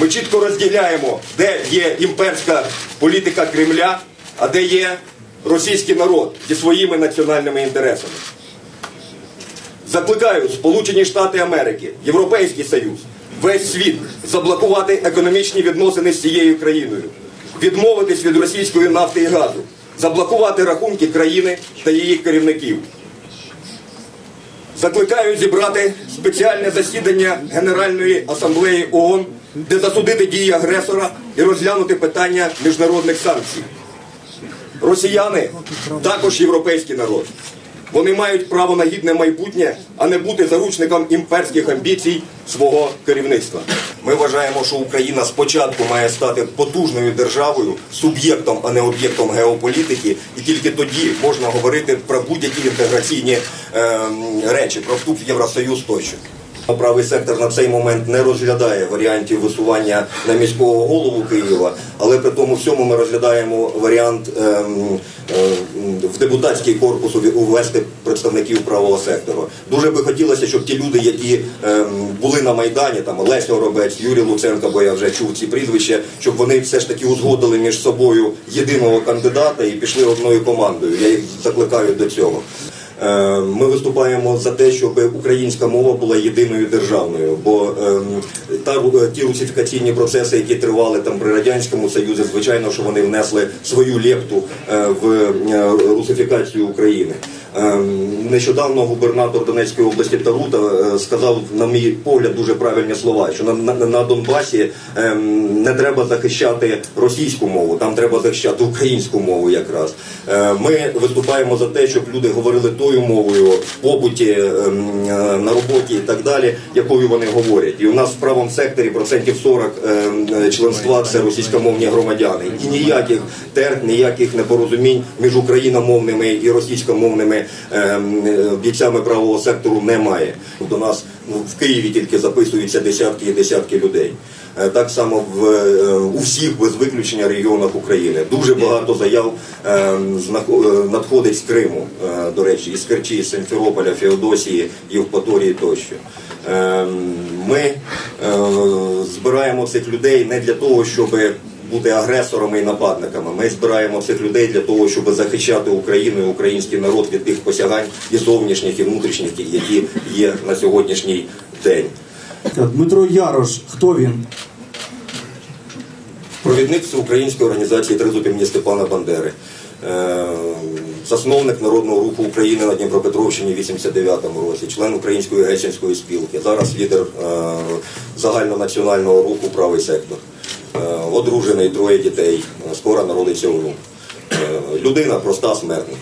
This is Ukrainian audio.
Ми чітко розділяємо, де є імперська політика Кремля, а де є російський народ зі своїми національними інтересами. Закликаю Сполучені Штати Америки, Європейський Союз, весь світ заблокувати економічні відносини з цією країною, відмовитись від російської нафти і газу, заблокувати рахунки країни та її керівників. Закликаю зібрати спеціальне засідання Генеральної асамблеї ООН, де засудити дії агресора і розглянути питання міжнародних санкцій. Росіяни також європейський народ. Вони мають право на гідне майбутнє, а не бути заручником імперських амбіцій свого керівництва. Ми вважаємо, що Україна спочатку має стати потужною державою, суб'єктом, а не об'єктом геополітики, і тільки тоді можна говорити про будь-які інтеграційні ем, речі, про вступ в Євросоюз тощо. Правий сектор на цей момент не розглядає варіантів висування на міського голову Києва, але при тому всьому ми розглядаємо варіант ем, ем, в депутатський корпус увести представників правого сектору. Дуже би хотілося, щоб ті люди, які ем, були на майдані, там Олесь Горобець, Юрій Луценко, бо я вже чув ці прізвища, щоб вони все ж таки узгодили між собою єдиного кандидата і пішли одною командою. Я їх закликаю до цього. Е, Ми виступаємо за те, щоб українська мова була єдиною державною, бо ем, та ті русифікаційні процеси, які тривали там при радянському союзі, звичайно, що вони внесли свою лепту е, в е, русифікацію України. Ем, Нещодавно губернатор Донецької області Тарута е, сказав, на мій погляд, дуже правильні слова, що на, на, на Донбасі ем, не треба захищати російську мову, там треба захищати українську мову якраз. Е, Ми виступаємо за те, щоб люди говорили тою мовою в побуті, ем, е, на роботі і так далі, якою вони говорять. І у нас в правому секторі процентів 40 ем, членства це російськомовні громадяни. І ніяких терт, ніяких непорозумінь між україномовними і російськомовними бійцями правого сектору немає. До нас ну, в Києві тільки записуються десятки і десятки людей. Е, Так само в е, у всіх без виключення регіонах України. Дуже багато заяв ем, е, надходить з Криму, до речі, із Керчі, з Симферополя, Феодосії, Євпаторії тощо. Ем, Ми збираємо цих людей не для того, щоб бути агресорами і нападниками. Ми збираємо цих людей для того, щоб захищати Україну і український народ від тих посягань і зовнішніх, і внутрішніх, які є на сьогоднішній день. Дмитро Ярош, хто він? Провідник всеукраїнської організації Тризуб імені Степана Бандери. Е, Засновник Народного руху України на Дніпропетровщині в 89-му році, член Української гетьманської спілки, зараз лідер е, загальнонаціонального руху Правий сектор. Е, Одружений, троє дітей, е, скоро народиться онук. Е, Людина проста смертна.